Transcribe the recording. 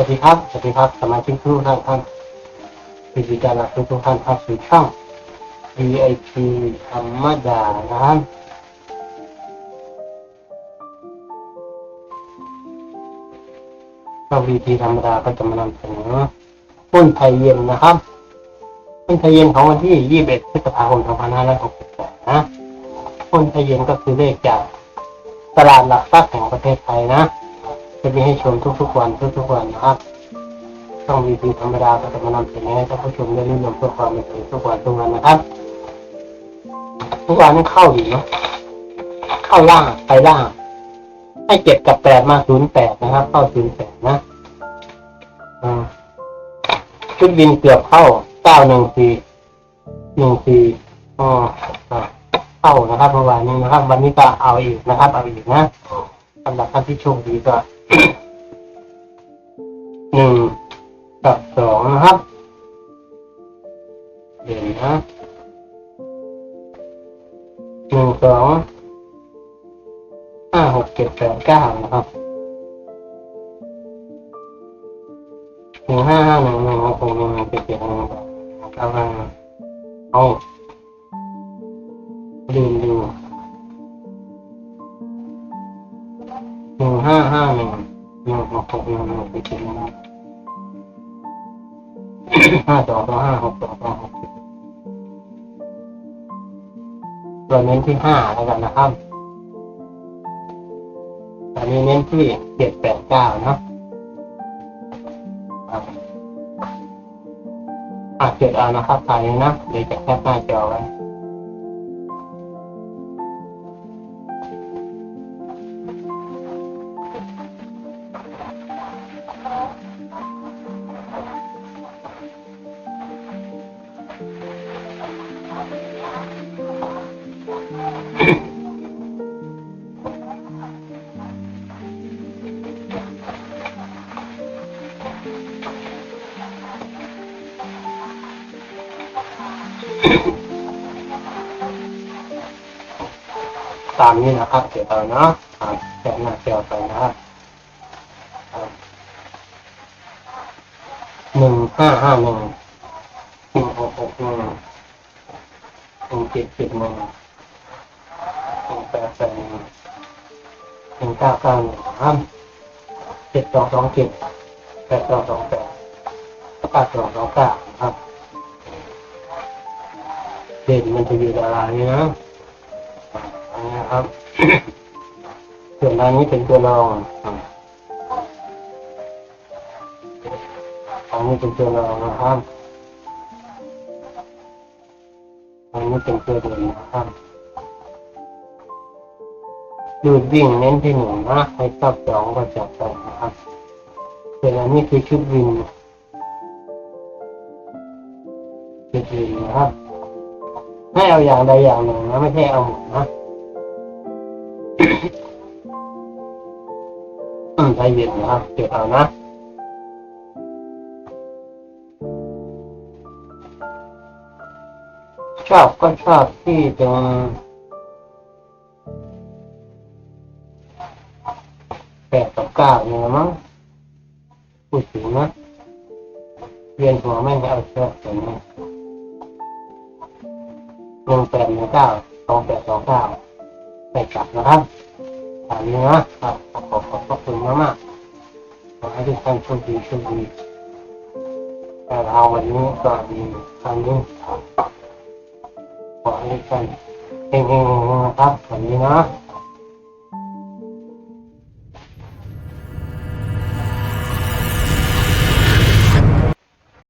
วัสดีครับ สวัสดีครับสมาชิกทุกท่านครับพิธีการทุกทุกท่านครับสู่ช่อง VIP ธรรมดานะครับช่อง VIP ธรรมดาก็จะมานำเสนอหุ้นไทยเย็นนะครับหุ้นไทยเย็นของวันที่ 21พฤษภาคม2568นะหุ้นไทยเย็นก็คือเลขจากตลาดหลักทรัพย์แห่งประเทศไทยนะ จะมีให้ชมทุกๆวันทุกๆวันนะครับช่องวีพีธรรมดาก็จะมานำเสนอให้ท่านผู้ชมได้นิยมเพื่อความบันเทิงทุกวันทุกวันนะครับทุกวันนี้เข้าอยู่เนาะเข้าล่างไปล่าง ให้เจ็ดกับแปดมาศูนย์แปดนะครับ เข้าศูนย์แปดนะอ่าชุดบินเกือบเข้าเก้าหนึ่งสี่หนึ่งสี่อ๋อเข้านะครับเมื่อวานนี้นะครับ วันนี้ก็เอาอีกนะครับ เอาอีกนะสำหรับท่านที่โชคดีก็ หนึ่งกับสองนะครับเด่นนะหนึ่งสองห้าหกเจ็ดแปดเก้านะครับหนึ่งห้าห้าหนึ่งหนึ่งหกหกหนึ่งหนึ่งเจ็ดเจ็ดหนึ่งเก้าห้าเอาลืม ดูหนึ่งห้าห้าหนึ่งหนึ่งหกหกหนึ่งหนึ่งเจ็ดเจ็ดหนึ่งห้าสองสอห้าหกสองสอหกเราเน้นที่ห้าแล้วกันนะครับอันนี้เน้นที่เจ็ดแปดเก้านะครับอะเจ็ดเอานะครับถ่ายนะ เดี๋ยวจะแคปหน้าจอไว้ ตามนี้นะครับเดี๋ยวเอาเนาะแคปหน้าจอไปนะครับหนึ่งห้าห้าหนึ่งหนึ่งหกหกหนึ่งหนึ่งเจ็ดเจ็ดหนึ่งหนึ่งแปดแปดหนึ่งหนึ่งเก้าเก้าหนึ่งครับเจ็ดสองสองเจ็ดแปดสองสองแปดเก้าสองสองเก้า เด่นมันจะอยู่ดารานี้นะอันนี้นะครับ ส่วนอันนี้เป็นตัวรองอันนี้เป็นตัวรองนะครับอันนี้เป็นตัวเด่นนะครับดูดวิ่งเน้นที่หนึ่งนะให้ชอบสองก็จับไปนะครับส่วนอันนี้คือชุดวินชุดวินนะครับ ให้เอาอย่างใดอย่างหนึ่งนะไม่ใช่เอาหมดนะอืมใจเย็นนะครับเก็บเอานะชอบก็ชอบที่เป็นแปดกับเก้าเนี่ยมั้งพูดถึงนะเรียนหัวไม่งเอาเชือกตัวนี้ หนึ่งแปดหนึ่งเก้าสองแปดสองเก้าไปกลับนะครับตามนี้นะครับขอขอบขอบคุณมากมากๆขอให้ทุกท่านโชคดีโชคดีแต่เราวันนี้ก็มีทางนี้ขอให้ทุกท่านเฮงๆนะครับวันนี้นะ